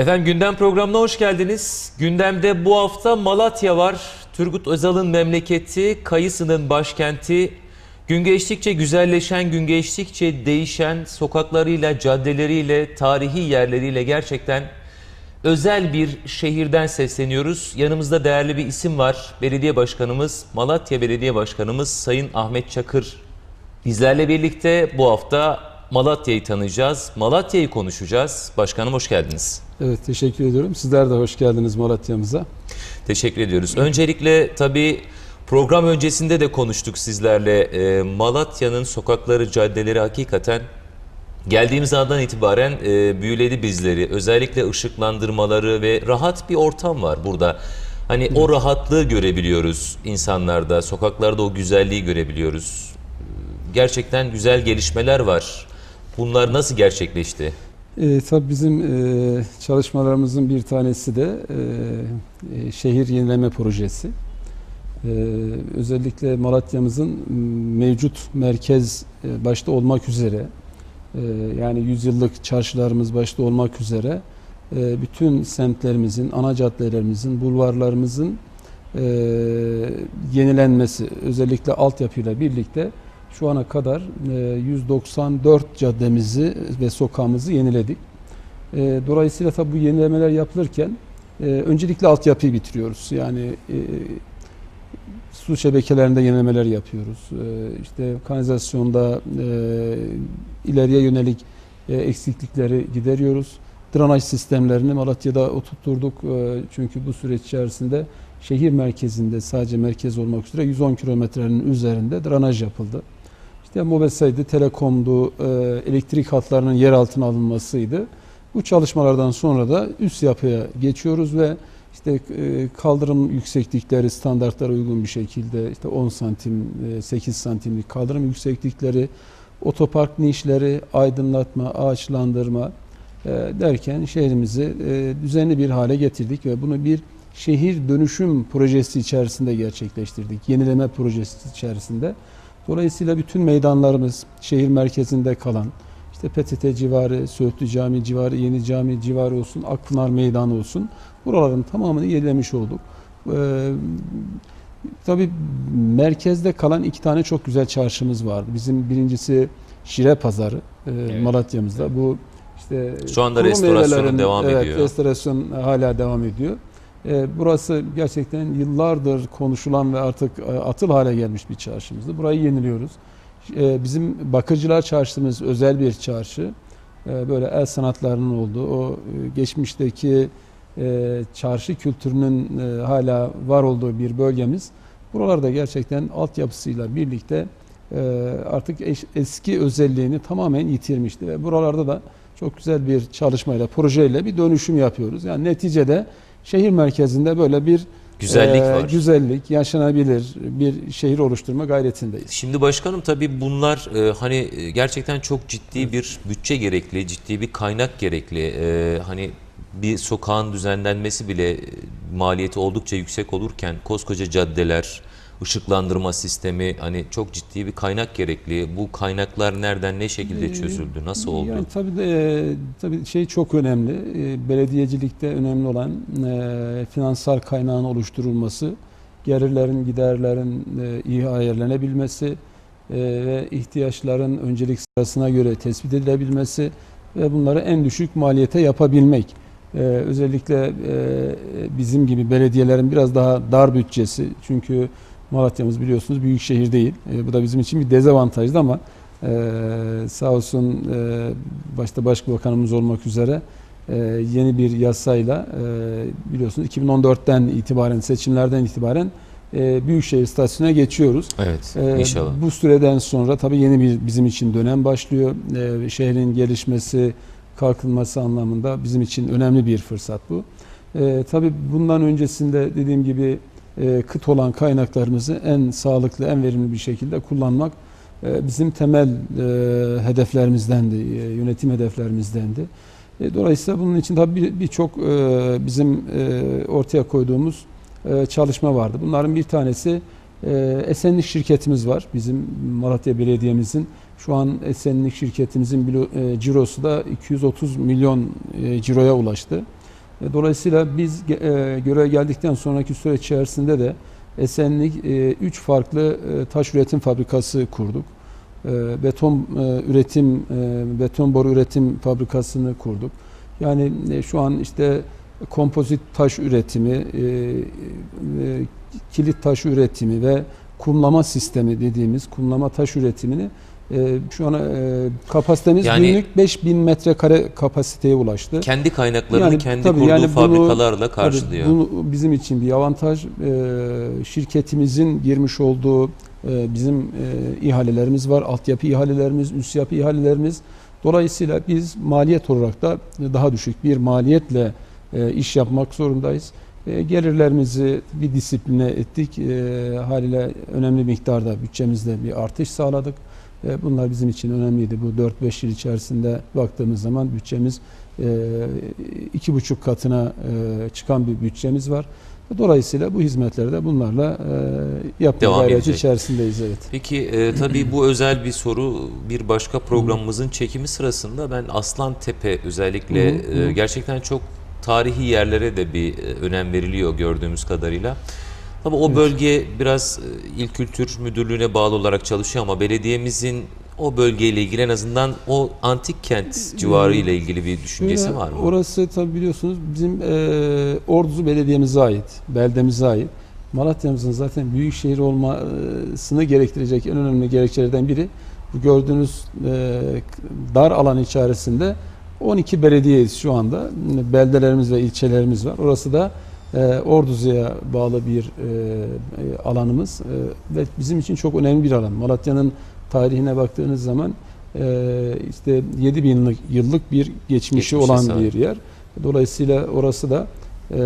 Efendim gündem programına hoş geldiniz. Gündemde bu hafta Malatya var. Turgut Özal'ın memleketi, Kayısı'nın başkenti. Gün geçtikçe güzelleşen, gün geçtikçe değişen sokaklarıyla, caddeleriyle, tarihi yerleriyle gerçekten özel bir şehirden sesleniyoruz. Yanımızda değerli bir isim var. Belediye Başkanımız, Malatya Belediye Başkanımız Sayın Ahmet Çakır. Bizlerle birlikte bu hafta Malatya'yı tanıyacağız. Malatya'yı konuşacağız. Başkanım hoş geldiniz. Evet teşekkür ediyorum. Sizler de hoş geldiniz Malatya'mıza. Teşekkür ediyoruz. Öncelikle tabii program öncesinde de konuştuk sizlerle. Ee, Malatya'nın sokakları, caddeleri hakikaten geldiğimiz andan itibaren e, büyüledi bizleri. Özellikle ışıklandırmaları ve rahat bir ortam var burada. Hani o rahatlığı görebiliyoruz insanlarda, sokaklarda o güzelliği görebiliyoruz. Gerçekten güzel gelişmeler var. Bunlar nasıl gerçekleşti? E, tabii bizim e, çalışmalarımızın bir tanesi de e, e, şehir yenileme projesi. E, özellikle Malatya'mızın mevcut merkez e, başta olmak üzere e, yani yüzyıllık çarşılarımız başta olmak üzere e, bütün semtlerimizin, ana caddelerimizin, bulvarlarımızın e, yenilenmesi özellikle altyapıyla birlikte şu ana kadar e, 194 caddemizi ve sokağımızı yeniledik. E, Dolayısıyla tabii bu yenilemeler yapılırken e, öncelikle altyapıyı bitiriyoruz. Yani e, su şebekelerinde yenilemeler yapıyoruz. E, işte kanalizasyonda e, ileriye yönelik e, eksiklikleri gideriyoruz. Drenaj sistemlerini Malatya'da oturtturduk. E, çünkü bu süreç içerisinde şehir merkezinde sadece merkez olmak üzere 110 kilometrenin üzerinde drenaj yapıldı. İşte MOBESA'ydı, Telekom'du, e, elektrik hatlarının yer altına alınmasıydı. Bu çalışmalardan sonra da üst yapıya geçiyoruz ve işte e, kaldırım yükseklikleri standartlara uygun bir şekilde işte 10 santim, e, 8 santimlik kaldırım yükseklikleri, otopark nişleri, aydınlatma, ağaçlandırma e, derken şehrimizi e, düzenli bir hale getirdik ve bunu bir şehir dönüşüm projesi içerisinde gerçekleştirdik. Yenileme projesi içerisinde. Dolayısıyla bütün meydanlarımız şehir merkezinde kalan, işte PTT civarı, Söğütlü Cami civarı, Yeni Cami civarı olsun, Akpınar Meydanı olsun. Buraların tamamını yenilemiş olduk. Ee, tabii merkezde kalan iki tane çok güzel çarşımız vardı. Bizim birincisi Şire Pazarı e, Evet. Malatya'mızda. Bu işte Şu anda restorasyonu devam evet, ediyor. Restorasyon hala devam ediyor. Ee, burası gerçekten yıllardır konuşulan ve artık e, atıl hale gelmiş bir çarşımızdı. Burayı yeniliyoruz. Ee, bizim Bakırcılar Çarşımız özel bir çarşı. Ee, böyle el sanatlarının olduğu, o e, geçmişteki e, çarşı kültürünün hala var olduğu bir bölgemiz. Buralarda gerçekten altyapısıyla birlikte artık eski özelliğini tamamen yitirmişti ve buralarda da çok güzel bir çalışmayla, projeyle bir dönüşüm yapıyoruz. Yani neticede şehir merkezinde böyle bir Güzellik e, var. güzellik, yaşanabilir bir şehir oluşturma gayretindeyiz. Şimdi başkanım tabii bunlar e, hani e, gerçekten çok ciddi bir bütçe gerekli, ciddi bir kaynak gerekli. E, hani bir sokağın düzenlenmesi bile e, maliyeti oldukça yüksek olurken koskoca caddeler, ışıklandırma sistemi hani çok ciddi bir kaynak gerekli. Bu kaynaklar nereden ne şekilde çözüldü? Nasıl oldu? Yani tabii de e, tabii şey çok önemli. E, Belediyecilikte önemli olan e, finansal kaynağın oluşturulması, gelirlerin, giderlerin e, iyi ayarlanabilmesi e, ve ihtiyaçların öncelik sırasına göre tespit edilebilmesi ve bunları en düşük maliyete yapabilmek. E, özellikle e, bizim gibi belediyelerin biraz daha dar bütçesi çünkü Malatya'mız biliyorsunuz büyük şehir değil. E, bu da bizim için bir dezavantajdı ama ee, sağ olsun e, başta Başbakanımız olmak üzere e, yeni bir yasayla e, biliyorsunuz 2014'ten itibaren seçimlerden itibaren e, Büyükşehir Statüsü'ne geçiyoruz. Evet, Ee, inşallah. Bu süreden sonra tabii yeni bir bizim için dönem başlıyor. Ee, şehrin gelişmesi, kalkınması anlamında bizim için önemli bir fırsat bu. Ee, tabii bundan öncesinde dediğim gibi e, kıt olan kaynaklarımızı en sağlıklı, en verimli bir şekilde kullanmak e, bizim temel e, hedeflerimizdendi, yönetim hedeflerimizdendi. Dolayısıyla bunun için tabii bir- birçok bizim ortaya koyduğumuz çalışma vardı. Bunların bir tanesi e, Esenlik şirketimiz var. Bizim Malatya Belediye'mizin şu an Esenlik şirketimizin e, cirosu da 230 milyon ciroya ulaştı. E, Dolayısıyla biz e, göreve geldikten sonraki süre içerisinde de Esenlik 3 farklı e, taş üretim fabrikası kurduk. Beton üretim, beton boru üretim fabrikasını kurduk. Yani şu an işte kompozit taş üretimi, kilit taş üretimi ve kumlama sistemi dediğimiz kumlama taş üretimini e, şu an e, kapasitemiz Yani- günlük 5000 metrekare kapasiteye ulaştı. Kendi kaynaklarını Yani kendi tabii kurduğu yani bunu- fabrikalarla karşılıyor. Tabii bu bizim için bir avantaj. Ee, şirketimizin girmiş olduğu e, bizim e, ihalelerimiz var. Altyapı ihalelerimiz, üst yapı ihalelerimiz. Dolayısıyla biz maliyet olarak da daha düşük bir maliyetle e, iş yapmak zorundayız. E, gelirlerimizi bir disipline ettik. E, haliyle önemli miktarda bütçemizde bir artış sağladık. E, bunlar bizim için önemliydi. Bu 4-5 yıl içerisinde baktığımız zaman bütçemiz e, iki buçuk katına e, çıkan bir bütçemiz var. Dolayısıyla bu hizmetleri de bunlarla e, yapma Devam gayreti edecek. içerisindeyiz. Evet. Peki e, tabii bu özel bir soru bir başka programımızın çekimi sırasında ben Aslan Tepe özellikle e, gerçekten çok tarihi yerlere de bir önem veriliyor gördüğümüz kadarıyla. Tabii o bölge biraz e, İl Kültür Müdürlüğü'ne bağlı olarak çalışıyor ama belediyemizin o bölgeyle ilgili en azından o antik kent civarı ile ilgili bir düşüncesi Şöyle, var mı? Orası tabii biliyorsunuz bizim e, Orduzu Belediye'mize ait, beldemize ait. Malatya'mızın zaten büyük şehir olmasını gerektirecek en önemli gerekçelerden biri bu gördüğünüz e, dar alan içerisinde 12 belediyeyiz şu anda. Beldelerimiz ve ilçelerimiz var. Orası da e, Orduzu'ya bağlı bir e, alanımız E, ve bizim için çok önemli bir alan. Malatya'nın tarihine baktığınız zaman e, işte 7000 yıllık, yıllık bir geçmişi Geçmişe olan sahip. bir yer. Dolayısıyla orası da e,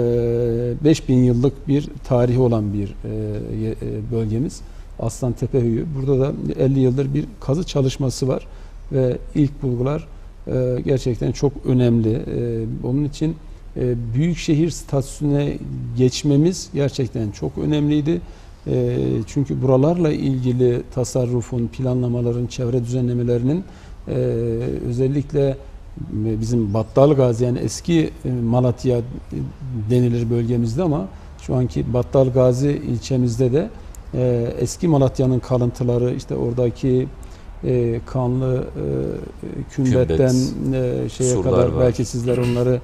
5000 yıllık bir tarihi olan bir e, e, bölgemiz. Aslan Tepehöyü. Burada da 50 yıldır bir kazı çalışması var ve ilk bulgular e, gerçekten çok önemli. E, onun için büyük şehir statüsüne geçmemiz gerçekten çok önemliydi. E, çünkü buralarla ilgili tasarrufun, planlamaların, çevre düzenlemelerinin e, özellikle bizim Battal Gazi yani eski e, Malatya denilir bölgemizde ama şu anki Battal Gazi ilçemizde de e, eski Malatya'nın kalıntıları işte oradaki e, kanlı e, kümbetten e, şeye kadar var. belki sizler onları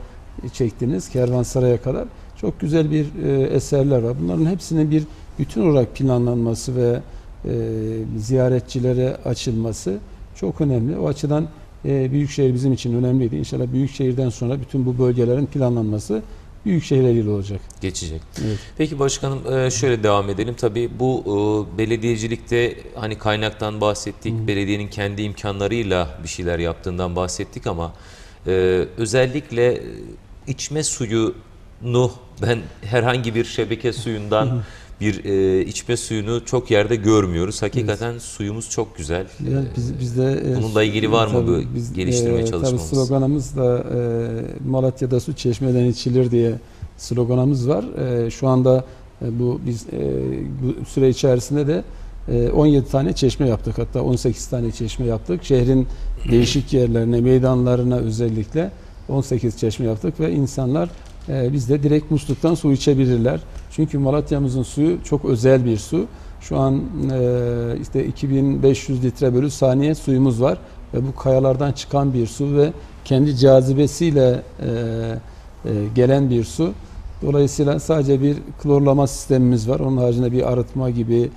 çektiniz Kervansaray'a kadar çok güzel bir e, eserler var. Bunların hepsinin bir bütün olarak planlanması ve e, ziyaretçilere açılması çok önemli. O açıdan e, Büyükşehir bizim için önemliydi. İnşallah Büyükşehir'den sonra bütün bu bölgelerin planlanması Büyükşehir'le ilgili olacak. Geçecek. Evet. Peki başkanım e, şöyle devam edelim. Tabii bu e, belediyecilikte hani kaynaktan bahsettik, Hı. belediyenin kendi imkanlarıyla bir şeyler yaptığından bahsettik ama e, özellikle içme suyunu ben herhangi bir şebeke suyundan bir e, içme suyunu çok yerde görmüyoruz. Hakikaten suyumuz çok güzel. Yani E, biz, bizde e, bununla ilgili var mı tabii bu geliştirmeye tabii çalışmamız? sloganımız da e, Malatya'da su çeşmeden içilir diye sloganımız var. E, şu anda e, bu biz e, bu süre içerisinde de e, 17 tane çeşme yaptık. Hatta 18 tane çeşme yaptık. Şehrin değişik yerlerine, meydanlarına özellikle 18 çeşme yaptık ve insanlar e, bizde direkt musluktan su içebilirler. Çünkü Malatya'mızın suyu çok özel bir su. Şu an e, işte 2500 litre bölü saniye suyumuz var ve bu kayalardan çıkan bir su ve kendi cazibesiyle e, e, gelen bir su. Dolayısıyla sadece bir klorlama sistemimiz var. Onun haricinde bir arıtma gibi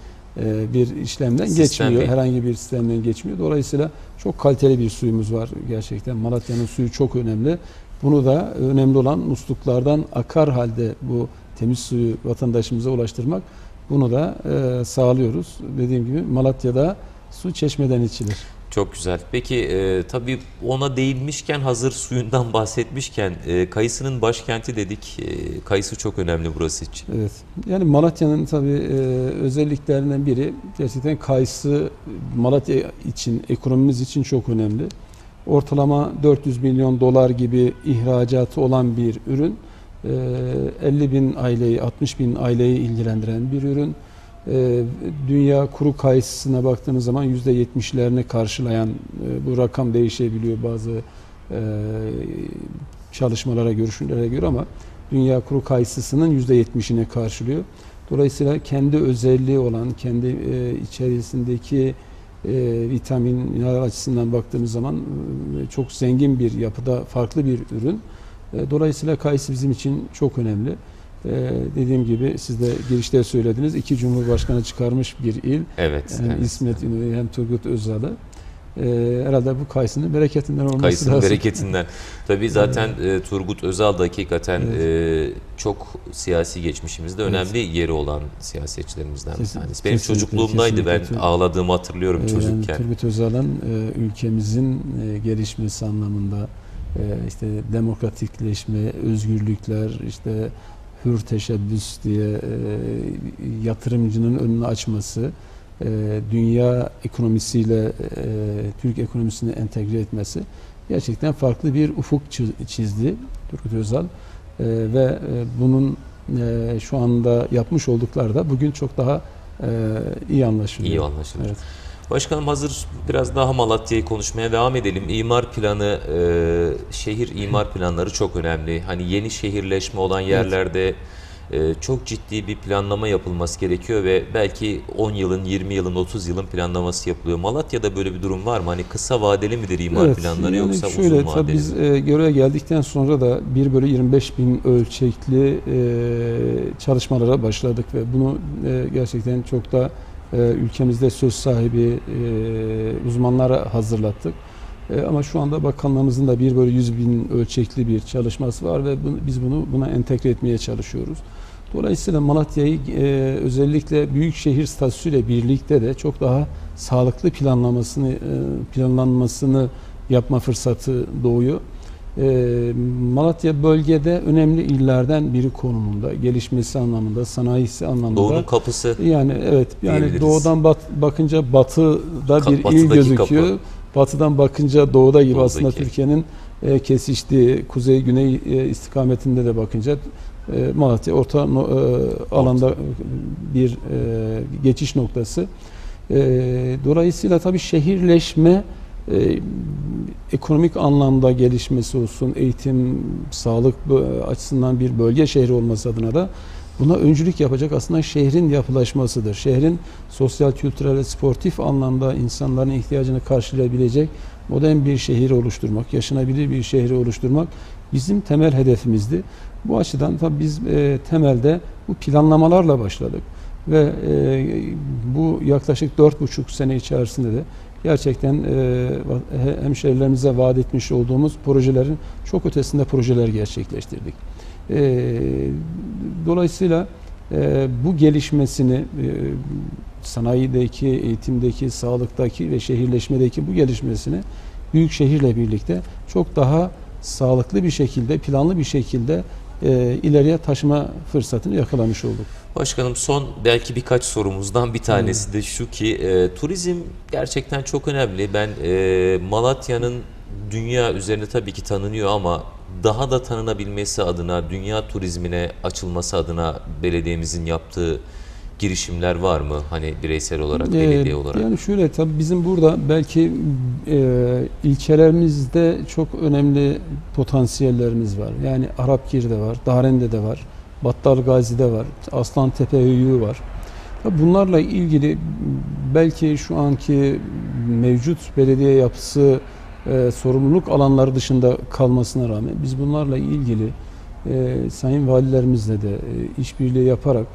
bir işlemden Sistem geçmiyor. değil. Herhangi bir sistemden geçmiyor. Dolayısıyla çok kaliteli bir suyumuz var gerçekten. Malatya'nın suyu çok önemli. Bunu da önemli olan musluklardan akar halde bu temiz suyu vatandaşımıza ulaştırmak. Bunu da e, sağlıyoruz. Dediğim gibi Malatya'da su çeşmeden içilir. Çok güzel. Peki e, tabii ona değinmişken hazır suyundan bahsetmişken e, kayısının başkenti dedik. E, kayısı çok önemli burası için. Evet. Yani Malatya'nın tabii e, özelliklerinden biri gerçekten kayısı Malatya için, ekonomimiz için çok önemli. Ortalama 400 milyon dolar gibi ihracatı olan bir ürün. E, 50 bin aileyi, 60 bin aileyi ilgilendiren bir ürün. E, dünya kuru kayısısına baktığınız zaman %70'lerini karşılayan e, bu rakam değişebiliyor bazı e, çalışmalara, görüşmelere göre ama dünya kuru kayısısının %70'ini karşılıyor. Dolayısıyla kendi özelliği olan, kendi e, içerisindeki vitamin, açısından baktığımız zaman çok zengin bir yapıda farklı bir ürün. Dolayısıyla kayısı bizim için çok önemli. E, dediğim gibi siz de girişte söylediniz. iki Cumhurbaşkanı çıkarmış bir il. Evet. Hem evet. İsmet İnönü hem Turgut Özal'ı. E, herhalde bu kayısının bereketinden olması Kayısının lazım. bereketinden. Tabii zaten e, Turgut Özal da hakikaten Evet. e, çok siyasi geçmişimizde Evet. önemli yeri olan siyasetçilerimizden Kesin- bir tanesi. Benim kesinlikle, çocukluğumdaydı ben kesinlikle. ağladığımı hatırlıyorum E, yani çocukken. Turgut Özal'ın e, ülkemizin e, gelişmesi anlamında e, işte demokratikleşme, özgürlükler, işte hür teşebbüs diye e, yatırımcının önünü açması, e, dünya ekonomisiyle e, Türk ekonomisini entegre etmesi gerçekten farklı bir ufuk çiz- çizdi Turgut Özal. E, ve e, bunun e, şu anda yapmış oldukları da bugün çok daha e, iyi anlaşılıyor. İyi anlaşılır. Evet. Başkanım hazır biraz daha Malatya'yı konuşmaya devam edelim. İmar planı, e, şehir imar planları çok önemli. Hani yeni şehirleşme olan yerlerde e, çok ciddi bir planlama yapılması gerekiyor ve belki 10 yılın, 20 yılın, 30 yılın planlaması yapılıyor. Malatya'da böyle bir durum var mı? Hani kısa vadeli midir imar Evet, planları yani yoksa şöyle, uzun vadeli biz mi? e, göreve geldikten sonra da 1 bölü 25 bin ölçekli e, çalışmalara başladık ve bunu e, gerçekten çok da ülkemizde söz sahibi e, uzmanlara hazırlattık. E, ama şu anda bakanlığımızın da 1 bölü 100 bin ölçekli bir çalışması var ve biz bunu buna entegre etmeye çalışıyoruz. Dolayısıyla Malatya'yı e, özellikle büyük şehir statüsüyle birlikte de çok daha sağlıklı planlamasını e, planlanmasını yapma fırsatı doğuyor. E, Malatya bölgede önemli illerden biri konumunda, gelişmesi anlamında, sanayisi anlamında. Doğu'nun kapısı Yani evet yani doğudan bat, bakınca batıda Ka- bir il gözüküyor. kapı. Batıdan bakınca doğuda gibi aslında Doğudaki. Türkiye'nin e, kesiştiği kuzey güney e, istikametinde de bakınca e, Malatya orta no- e, alanda bir e, geçiş noktası. E, dolayısıyla tabii şehirleşme e, ekonomik anlamda gelişmesi olsun, eğitim, sağlık bö- açısından bir bölge şehri olması adına da buna öncülük yapacak aslında şehrin yapılaşmasıdır. Şehrin sosyal, kültürel ve sportif anlamda insanların ihtiyacını karşılayabilecek modern bir şehir oluşturmak, yaşanabilir bir şehri oluşturmak bizim temel hedefimizdi. Bu açıdan tabii biz e, temelde bu planlamalarla başladık ve e, bu yaklaşık dört buçuk sene içerisinde de gerçekten e, hemşehrilerimize vaat etmiş olduğumuz projelerin çok ötesinde projeler gerçekleştirdik. E, dolayısıyla e, bu gelişmesini e, sanayideki, eğitimdeki, sağlıktaki ve şehirleşmedeki bu gelişmesini büyük şehirle birlikte çok daha sağlıklı bir şekilde, planlı bir şekilde e, ileriye taşıma fırsatını yakalamış olduk. Başkanım son belki birkaç sorumuzdan bir tanesi de şu ki e, turizm gerçekten çok önemli. Ben e, Malatya'nın dünya üzerinde tabii ki tanınıyor ama daha da tanınabilmesi adına, dünya turizmine açılması adına belediyemizin yaptığı girişimler var mı? Hani bireysel olarak, Ee, belediye olarak. Yani şöyle tabii bizim burada belki e, ilçelerimizde çok önemli potansiyellerimiz var. Yani Arapgir'de var, Daren'de var, Battal Gazi'de var, Aslantepe Höyüğü var. Bunlarla ilgili belki şu anki mevcut belediye yapısı e, sorumluluk alanları dışında kalmasına rağmen biz bunlarla ilgili e, sayın valilerimizle de e, işbirliği yaparak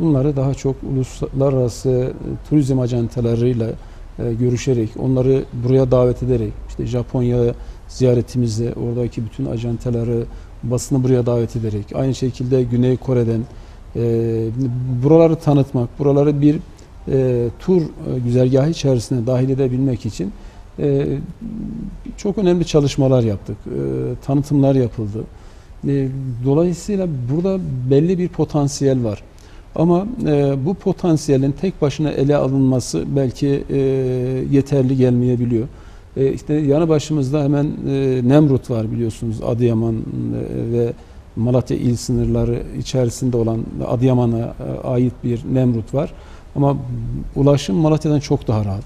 bunları daha çok uluslararası e, turizm ajantalarıyla e, görüşerek, onları buraya davet ederek, işte Japonya ziyaretimizde oradaki bütün ajantaları, basını buraya davet ederek, aynı şekilde Güney Kore'den e, buraları tanıtmak, buraları bir e, tur e, güzergahı içerisine dahil edebilmek için e, çok önemli çalışmalar yaptık. E, tanıtımlar yapıldı. E, dolayısıyla burada belli bir potansiyel var. Ama e, bu potansiyelin tek başına ele alınması belki e, yeterli gelmeyebiliyor. E, işte yanı başımızda hemen e, Nemrut var biliyorsunuz Adıyaman e, ve Malatya il sınırları içerisinde olan Adıyaman'a e, ait bir Nemrut var. Ama ulaşım Malatya'dan çok daha rahat.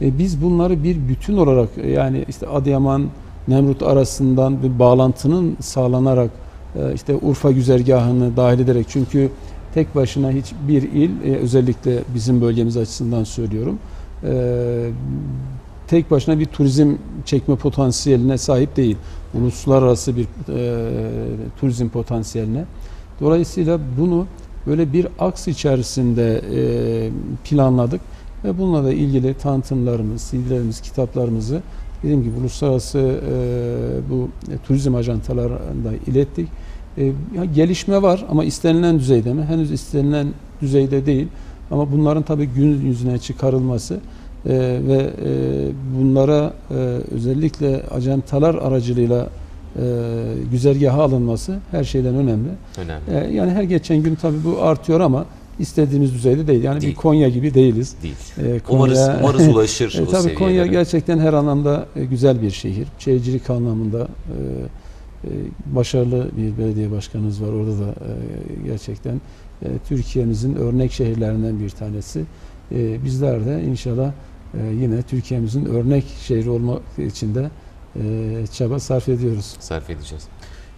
E, biz bunları bir bütün olarak e, yani işte Adıyaman Nemrut arasından bir bağlantının sağlanarak e, işte Urfa güzergahını dahil ederek çünkü tek başına hiçbir il e, özellikle bizim bölgemiz açısından söylüyorum e, tek başına bir turizm çekme potansiyeline sahip değil. Uluslararası bir e, turizm potansiyeline. Dolayısıyla bunu böyle bir aks içerisinde e, planladık ve bununla da ilgili tanıtımlarımız, CD'lerimiz, kitaplarımızı dediğim gibi uluslararası e, bu e, turizm ajantalarında ilettik. E, gelişme var ama istenilen düzeyde mi? Henüz istenilen düzeyde değil. Ama bunların tabii gün yüzüne çıkarılması e, ve e, bunlara e, özellikle ajantalar aracılığıyla e, güzergaha alınması her şeyden önemli. Önemli. E, yani her geçen gün tabii bu artıyor ama istediğimiz düzeyde değil. Yani Değil. bir Konya gibi değiliz. Değil. E, Umarız, Konya- umarız ulaşır E, o tabii Konya gerçekten her anlamda e, güzel bir şehir. Şehircilik anlamında e, e, başarılı bir belediye başkanımız var. Orada da e, gerçekten e, Türkiye'mizin örnek şehirlerinden bir tanesi. E, bizler de inşallah e, yine Türkiye'mizin örnek şehri olmak için de e, çaba sarf ediyoruz. sarf edeceğiz.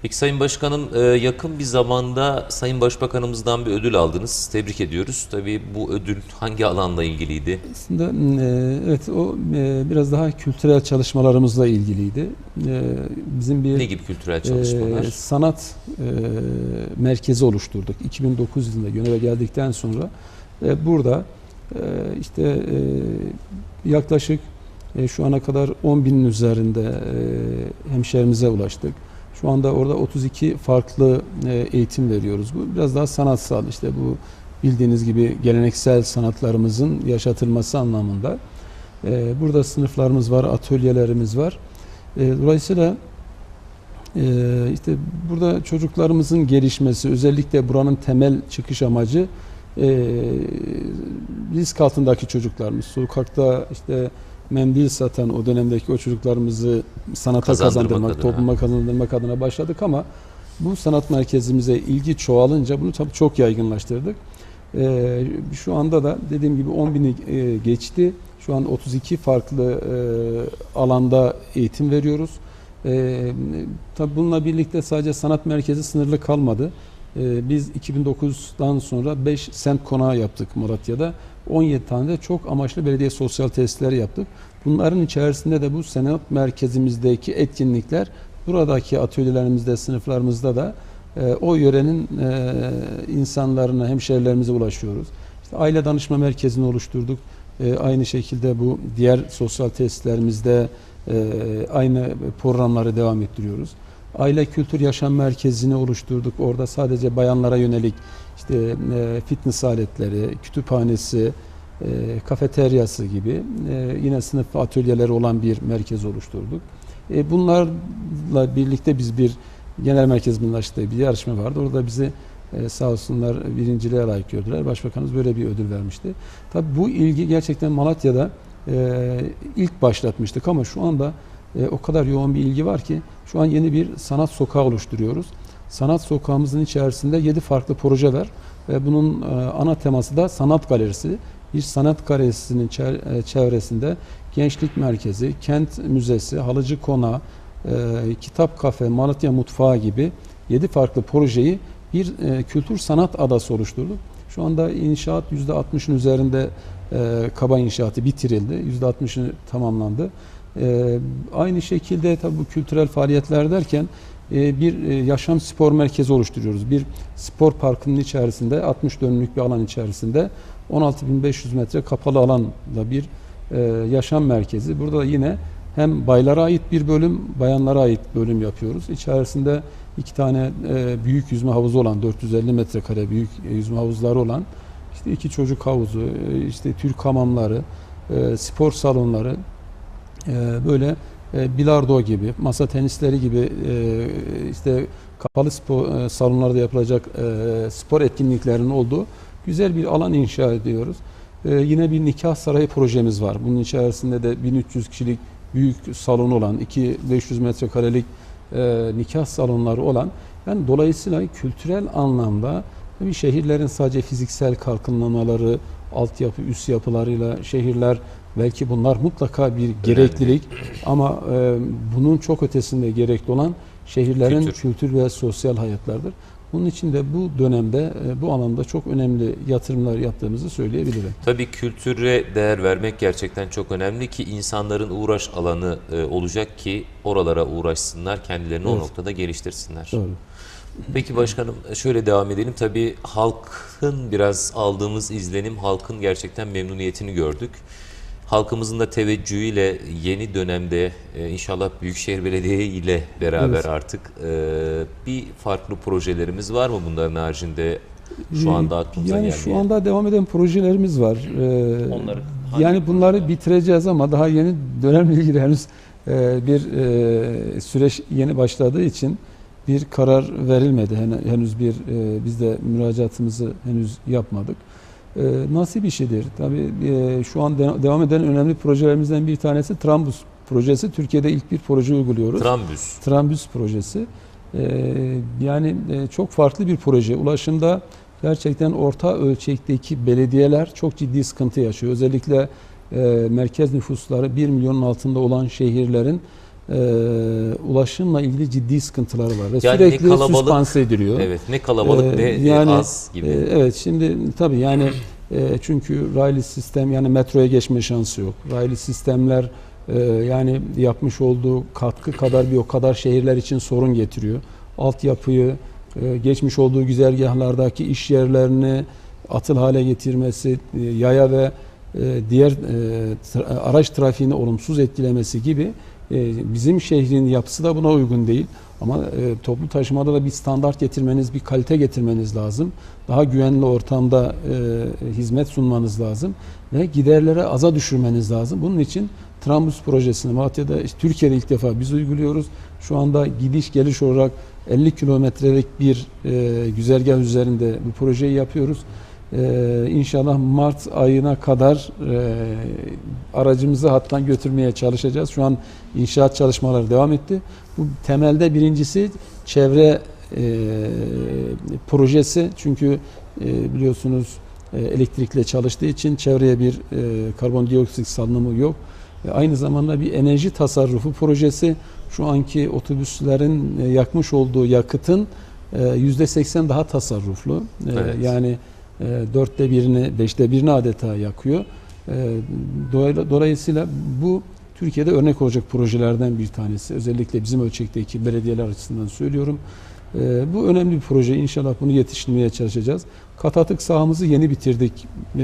Peki Sayın Başkanım e, yakın bir zamanda Sayın Başbakanımızdan bir ödül aldınız. Tebrik ediyoruz. Tabii bu ödül hangi alanla ilgiliydi? Aslında e, evet o e, biraz daha kültürel çalışmalarımızla ilgiliydi. Bizim bir Ne gibi kültürel çalışmalar? Sanat merkezi oluşturduk. 2009 yılında göreve geldikten sonra burada işte e, yaklaşık e, şu ana kadar 10 binin üzerinde e, hemşerimize ulaştık. Şu anda orada 32 farklı eğitim veriyoruz. Bu biraz daha sanatsal işte bu bildiğiniz gibi geleneksel sanatlarımızın yaşatılması anlamında. Burada sınıflarımız var, atölyelerimiz var. Dolayısıyla ee, işte burada çocuklarımızın gelişmesi, özellikle buranın temel çıkış amacı e, risk altındaki çocuklarımız. Sokakta işte mendil satan o dönemdeki o çocuklarımızı sanata Kazandırmak kazandırmak, adına. topluma kazandırmak adına başladık ama bu sanat merkezimize ilgi çoğalınca bunu tabii çok yaygınlaştırdık. Ee, şu anda da dediğim gibi 10 bini e, geçti. Şu an 32 farklı e, alanda eğitim veriyoruz. Ee, tabii bununla birlikte sadece sanat merkezi sınırlı kalmadı. Ee, biz 2009'dan sonra 5 semt konağı yaptık Malatya'da. 17 tane de çok amaçlı belediye sosyal tesisler yaptık. Bunların içerisinde de bu sanat merkezimizdeki etkinlikler buradaki atölyelerimizde, sınıflarımızda da e, o yörenin e, insanlarına, hemşehrilerimize ulaşıyoruz. İşte aile danışma merkezini oluşturduk. E, aynı şekilde bu diğer sosyal tesislerimizde e, aynı programları devam ettiriyoruz. Aile Kültür Yaşam Merkezi'ni oluşturduk. Orada sadece bayanlara yönelik işte e, fitness aletleri, kütüphanesi, e, kafeteryası gibi e, yine sınıf atölyeleri olan bir merkez oluşturduk. E, bunlarla birlikte biz bir genel merkez bunlaştığı bir yarışma vardı. Orada bizi e, sağ olsunlar birinciliğe layık gördüler. Başbakanımız böyle bir ödül vermişti. Tabii bu ilgi gerçekten Malatya'da e, ilk başlatmıştık ama şu anda e, o kadar yoğun bir ilgi var ki şu an yeni bir sanat sokağı oluşturuyoruz. Sanat sokağımızın içerisinde 7 farklı proje var ve bunun e, ana teması da sanat galerisi. Bir sanat galerisinin e, çevresinde gençlik merkezi, kent müzesi, halıcı konağı, e, kitap kafe, Malatya mutfağı gibi 7 farklı projeyi bir e, kültür sanat adası oluşturduk. Şu anda inşaat %60'ın üzerinde e, kaba inşaatı bitirildi. %60'ı tamamlandı. E, aynı şekilde tabii bu kültürel faaliyetler derken e, bir e, yaşam spor merkezi oluşturuyoruz. Bir spor parkının içerisinde 60 dönümlük bir alan içerisinde 16.500 metre kapalı alanla bir e, yaşam merkezi. Burada da yine hem baylara ait bir bölüm, bayanlara ait bölüm yapıyoruz. İçerisinde iki tane e, büyük yüzme havuzu olan, 450 metrekare büyük yüzme havuzları olan, işte iki çocuk havuzu, e, işte Türk hamamları, e, spor salonları, e, böyle e, bilardo gibi, masa tenisleri gibi e, işte kapalı spor e, salonlarda yapılacak spor etkinliklerinin olduğu güzel bir alan inşa ediyoruz. E, yine bir nikah sarayı projemiz var. Bunun içerisinde de 1300 kişilik büyük salon olan, 2 500 metrekarelik nikah salonları olan yani dolayısıyla kültürel anlamda şehirlerin sadece fiziksel kalkınmaları, altyapı, üst yapılarıyla şehirler belki bunlar mutlaka bir gereklilik ama e, bunun çok ötesinde gerekli olan şehirlerin Kültür. kültür, ve sosyal hayatlardır. Bunun için de bu dönemde e, bu alanda çok önemli yatırımlar yaptığımızı söyleyebilirim. Tabii kültüre değer vermek gerçekten çok önemli ki insanların uğraş alanı e, olacak ki oralara uğraşsınlar, kendilerini o Evet. noktada geliştirsinler. Doğru. Peki başkanım şöyle devam edelim. Tabii halkın biraz aldığımız izlenim halkın gerçekten memnuniyetini gördük. Halkımızın da teveccühüyle yeni dönemde e, inşallah Büyükşehir Belediye ile beraber Evet. artık e, bir farklı projelerimiz var mı bunların haricinde şu anda aklımıza yani gelmeyen? şu anda devam eden projelerimiz var. Ee, Onları yani bunları bitireceğiz ama daha yeni dönemle ilgili henüz e, bir e, süreç yeni başladığı için bir karar verilmedi. Hen- Henüz bir e, biz de müracaatımızı henüz yapmadık. E, nasip işidir. Tabii e, şu an de- devam eden önemli projelerimizden bir tanesi Trambus projesi. Türkiye'de ilk bir proje uyguluyoruz. Trambüs. Trambüs projesi. Ee, yani e, çok farklı bir proje. Ulaşımda gerçekten orta ölçekteki belediyeler çok ciddi sıkıntı yaşıyor. Özellikle e, merkez nüfusları 1 milyonun altında olan şehirlerin e, ulaşımla ilgili ciddi sıkıntıları var. Ve Yani sürekli süspanse ediliyor. Evet ne kalabalık Ee, ne e, yani, az gibi. Ee, evet şimdi tabii yani e, çünkü raylı sistem yani metroya geçme şansı yok. Raylı sistemler e, yani yapmış olduğu katkı kadar bir o kadar şehirler için sorun getiriyor. Altyapıyı e, geçmiş olduğu güzergahlardaki iş yerlerini atıl hale getirmesi, e, yaya ve e, diğer e, tra- araç trafiğini olumsuz etkilemesi gibi e, bizim şehrin yapısı da buna uygun değil. Ama e, toplu taşımada da bir standart getirmeniz, bir kalite getirmeniz lazım. Daha güvenli ortamda e, hizmet sunmanız lazım ve giderleri aza düşürmeniz lazım. Bunun için Trambus projesini Malatya'da işte Türkiye'de ilk defa biz uyguluyoruz. Şu anda gidiş geliş olarak 50 kilometrelik bir e, güzergah üzerinde bu projeyi yapıyoruz. Ee, inşallah Mart ayına kadar e, aracımızı hattan götürmeye çalışacağız. Şu an inşaat çalışmaları devam etti. Bu temelde birincisi çevre e, projesi çünkü e, biliyorsunuz e, elektrikle çalıştığı için çevreye bir e, karbondioksit salınımı yok. E, aynı zamanda bir enerji tasarrufu projesi şu anki otobüslerin e, yakmış olduğu yakıtın e, %80 daha tasarruflu. E, Evet. Yani e, dörtte birini, beşte birini adeta yakıyor. E, Dolayısıyla bu Türkiye'de örnek olacak projelerden bir tanesi. Özellikle bizim ölçekteki belediyeler açısından söylüyorum. E, Bu önemli bir proje. İnşallah bunu yetiştirmeye çalışacağız. Katatık sahamızı yeni bitirdik. E,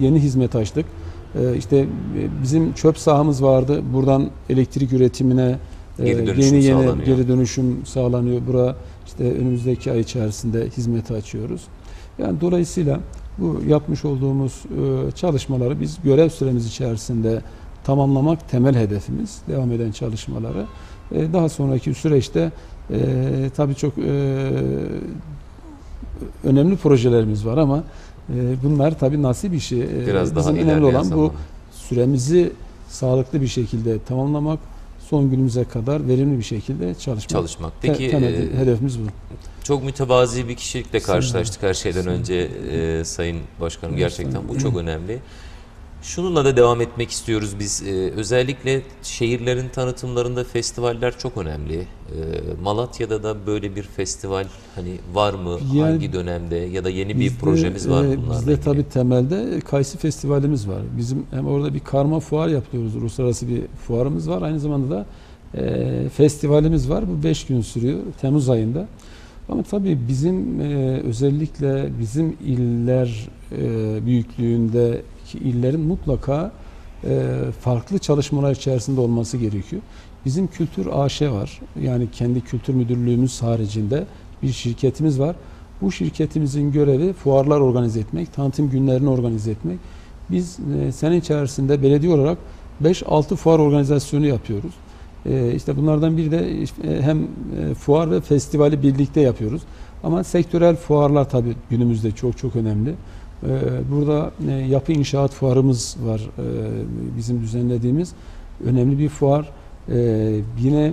Yeni hizmet açtık. E, İşte e, bizim çöp sahamız vardı. Buradan elektrik üretimine e, Geri dönüşüm yeni yeni sağlanıyor. geri dönüşüm sağlanıyor. Bura işte önümüzdeki ay içerisinde hizmeti açıyoruz. Yani dolayısıyla bu yapmış olduğumuz e, çalışmaları biz görev süremiz içerisinde tamamlamak temel hedefimiz. Devam eden çalışmaları. E, Daha sonraki süreçte e, tabii çok e, önemli projelerimiz var ama e, bunlar tabii nasip işi. E, Biraz daha Bizim önemli olan zaman. bu süremizi sağlıklı bir şekilde tamamlamak, son günümüze kadar verimli bir şekilde çalışmak. çalışmak. Te- Peki temel e, hedefimiz bu. Çok mütevazi bir kişilikle karşılaştık her şeyden önce e, Sayın Başkanım. Gerçekten bu çok önemli. Şununla da devam etmek istiyoruz biz. E, özellikle şehirlerin tanıtımlarında festivaller çok önemli. E, Malatya'da da böyle bir festival hani var mı? Yani Hangi dönemde ya da yeni bir Bizde, projemiz var mı e, Bizde tabii temelde Kayısı Festivalimiz var. Bizim hem orada bir karma fuar yapıyoruz. Uluslararası bir fuarımız var. Aynı zamanda da e, festivalimiz var. Bu 5 gün sürüyor. Temmuz ayında. Ama tabii bizim e, özellikle bizim iller e, büyüklüğündeki illerin mutlaka e, farklı çalışmalar içerisinde olması gerekiyor. Bizim Kültür AŞ var. Yani kendi kültür müdürlüğümüz haricinde bir şirketimiz var. Bu şirketimizin görevi fuarlar organize etmek, tanıtım günlerini organize etmek. Biz e, sene içerisinde belediye olarak 5-6 fuar organizasyonu yapıyoruz. E, işte bunlardan biri de e, hem e, fuar ve festivali birlikte yapıyoruz. Ama sektörel fuarlar tabii günümüzde çok çok önemli. E, burada e, yapı inşaat fuarımız var bizim düzenlediğimiz. Önemli bir fuar. E, yine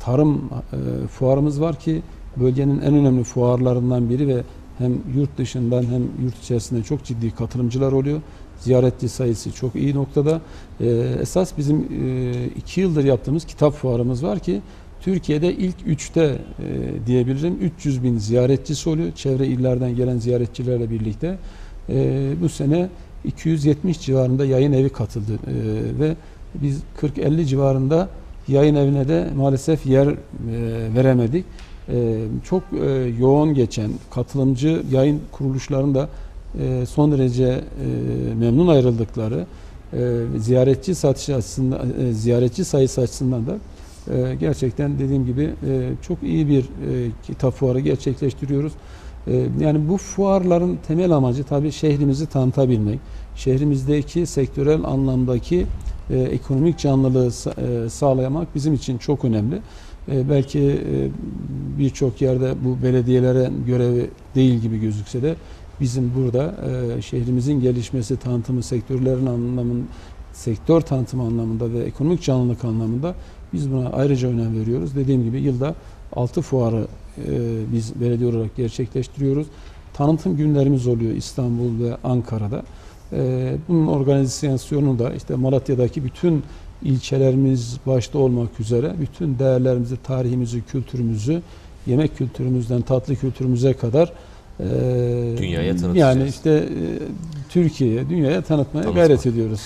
tarım fuarımız var ki bölgenin en önemli fuarlarından biri ve hem yurt dışından hem yurt içerisinden çok ciddi katılımcılar oluyor. Ziyaretçi sayısı çok iyi noktada. E, esas bizim e, iki yıldır yaptığımız kitap fuarımız var ki Türkiye'de ilk üçte e, diyebilirim 300 bin ziyaretçisi oluyor. Çevre illerden gelen ziyaretçilerle birlikte. E, bu sene 270 civarında yayın evi katıldı E, ve biz 40-50 civarında yayın evine de maalesef yer e, veremedik. E, çok e, yoğun geçen katılımcı yayın kuruluşlarında e, son derece e, memnun ayrıldıkları ziyaretçi satışı açısından ziyaretçi sayısı açısından da gerçekten dediğim gibi çok iyi bir kitap fuarı gerçekleştiriyoruz. Yani bu fuarların temel amacı tabii şehrimizi tanıtabilmek, şehrimizdeki sektörel anlamdaki ekonomik canlılığı sa- sağlamak bizim için çok önemli. E, belki e, birçok yerde bu belediyelere görevi değil gibi gözükse de bizim burada e, şehrimizin gelişmesi, tanıtımı, sektörlerin anlamın sektör tanıtımı anlamında ve ekonomik canlılık anlamında biz buna ayrıca önem veriyoruz. Dediğim gibi yılda 6 fuarı biz belediye olarak gerçekleştiriyoruz. Tanıtım günlerimiz oluyor İstanbul ve Ankara'da. Bunun organizasyonu da işte Malatya'daki bütün ilçelerimiz başta olmak üzere bütün değerlerimizi, tarihimizi, kültürümüzü, yemek kültürümüzden tatlı kültürümüze kadar e, Dünyaya tanıtacağız. Yani işte e, Türkiye'ye, dünyaya tanıtmaya Tanıtmak. gayret ediyoruz.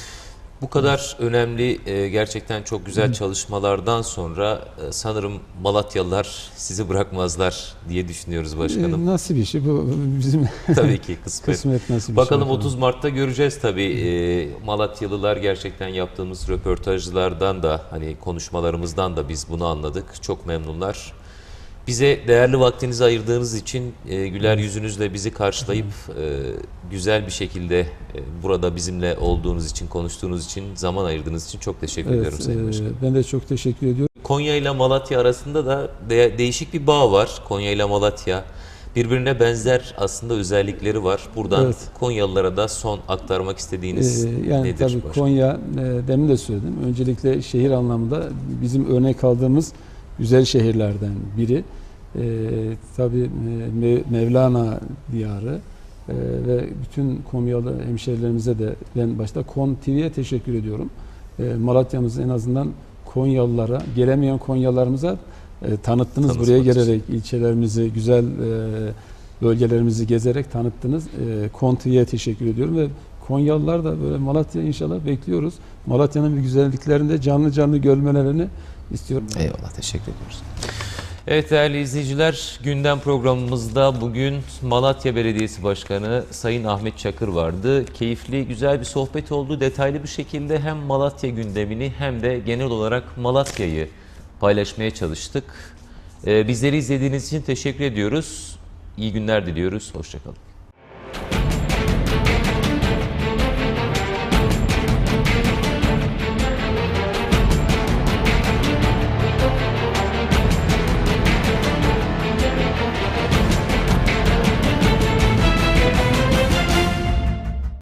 Bu kadar önemli e, gerçekten çok güzel çalışmalardan sonra e, sanırım Malatyalılar sizi bırakmazlar diye düşünüyoruz başkanım. Nasıl bir şey bu bizim Tabii ki kısmet. kısmet nasıl bir Bakalım şey. 30 Mart'ta göreceğiz tabii. E, Malatyalılar gerçekten yaptığımız röportajlardan da hani konuşmalarımızdan da biz bunu anladık. Çok memnunlar. Bize değerli vaktinizi ayırdığınız için e, güler yüzünüzle bizi karşılayıp e, güzel bir şekilde e, burada bizimle olduğunuz için, konuştuğunuz için, zaman ayırdığınız için çok teşekkür ediyorum Evet, Sayın e, Başkanım. ben de çok teşekkür ediyorum. Konya ile Malatya arasında da de- değişik bir bağ var. Konya ile Malatya. Birbirine benzer aslında özellikleri var. Buradan Evet. Konyalılara da son aktarmak istediğiniz Ee, yani nedir? tabii başkanım? Konya e, demin de söyledim. Öncelikle şehir anlamında bizim örnek aldığımız güzel şehirlerden biri. Ee, tabii e, Me- Mevlana diyarı e, ve bütün Konyalı hemşehrilerimize de ben başta Kon TV'ye teşekkür ediyorum. E, Malatya'mızı en azından Konyalılara, gelemeyen Konyalılarımıza e, tanıttınız Tanıtmak buraya gelerek ilçelerimizi, güzel e, bölgelerimizi gezerek tanıttınız. E, Kon TV'ye teşekkür ediyorum ve Konyalılar da böyle Malatya inşallah bekliyoruz. Malatya'nın bir güzelliklerini de canlı canlı görmelerini istiyorum. Eyvallah teşekkür ediyoruz. Evet değerli izleyiciler gündem programımızda bugün Malatya Belediyesi Başkanı Sayın Ahmet Çakır vardı. Keyifli güzel bir sohbet oldu. Detaylı bir şekilde hem Malatya gündemini hem de genel olarak Malatya'yı paylaşmaya çalıştık. Ee, bizleri izlediğiniz için teşekkür ediyoruz. İyi günler diliyoruz. Hoşçakalın.